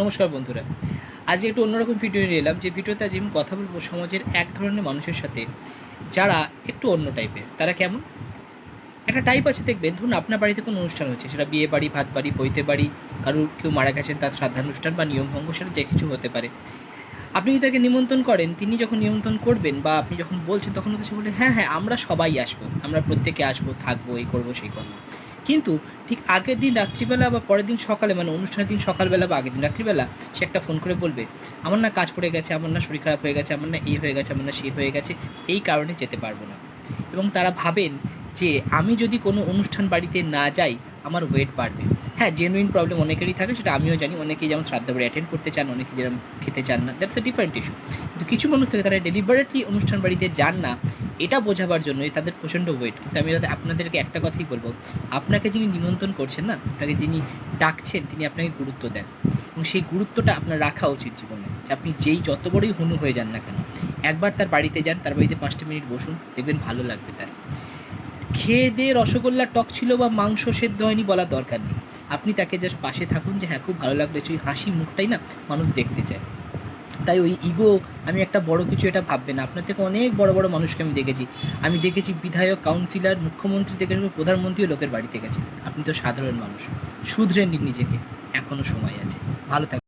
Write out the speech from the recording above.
নমস্কার বন্ধুরা। আজকে একটু অন্যরকম ভিডিও নিয়ে এলাম, যে ভিডিওতে আজ আমি কথা বলব সমাজের এক ধরনের মানুষের সাথে, যারা একটু অন্য টাইপের তারা কেমন? একটা টাইপ আছে, দেখবেন, ধরুন আপনার বাড়িতে কোনো অনুষ্ঠান হচ্ছে, সেটা বিয়ে বাড়ি, ভাত বাড়ি, বইতে বাড়ি, কারোর কেউ মারা গেছেন তার শ্রাদ্ধানুষ্ঠান বা নিয়মভঙ্গ সেটা যে কিছু হতে পারে। আপনি যদি তাকে নিমন্ত্রণ করেন, তিনি যখন নিমন্ত্রণ করবেন বা আপনি যখন বলছেন, তখন হচ্ছে বলে হ্যাঁ হ্যাঁ আমরা সবাই আসব, আমরা প্রত্যেকে আসব, থাকব, এই করব, সেই করব। কিন্তু ঠিক আগের দিন রাত্রিবেলা বা পরের দিন সকালে মানে অনুষ্ঠানের দিন সকালবেলা বা আগের দিন রাত্রিবেলা সে একটা ফোন করে বলবে, আমার না কাজ পড়ে গেছে, আমার না শরীর খারাপ হয়ে গেছে, আমার না এই হয়ে গেছে, আমার না সে হয়ে গেছে। এই কারণে যেতে পারব না। এবং তারা ভাবেন যে, আমি যদি কোনো অনুষ্ঠান বাড়িতে না যাই আমার ওয়েট বাড়বে। হ্যাঁ জেনুইন প্রবলেম অনেকেরই থাকে, সেটা আমিও জানি। অনেকেই যেমন শ্রাদ্ধ বাড়ি অ্যাটেন্ড করতে চান অনেকে যেরকম খেতে চান না দ্যাটস এ ডিফারেন্ট ইস্যু কিন্তু কিছু মানুষ থেকে, তারা ডেলিভারেটলি অনুষ্ঠান বাড়িতে যান না, এটা বোঝাবার জন্যই তাদের প্রচণ্ড ওয়েট কিন্তু আমি আপনাদেরকে একটা কথাই বলব, আপনাকে যিনি নিমন্ত্রণ করছেন না, আপনাকে যিনি ডাকছেন, তিনি আপনাকে গুরুত্ব দেন। এবং সেই গুরুত্বটা আপনার রাখা উচিত জীবনে আপনি যেই যত বড়ই হনু হয়ে যান না কেন, একবার তার বাড়িতে যান, তার বাড়িতে পাঁচটা মিনিট বসুন, দেখবেন ভালো লাগবে তার। খেয়ে রসগোল্লা টক ছিল বা মাংস সেদ্ধ হয়নি বলার দরকার নেই। আপনি তাকে যার পাশে থাকুন যে হ্যাঁ খুব ভালো লাগল সেই হাসি মুখটাই না মানুষ দেখতে চায়। তাই ওই ইগো আমি একটা বড় কিছু এটা ভাববে না। আপনার থেকে অনেক বড় বড় মানুষকে আমি দেখেছি। আমি দেখেছি বিধায়ক কাউন্সিলর মুখ্যমন্ত্রী থেকে প্রধানমন্ত্রীও লোকের বাড়িতে গেছে। আপনি তো সাধারণ মানুষ। শুধরে নিন নিজেকে। এখনও সময় আছে। ভালো থাকুন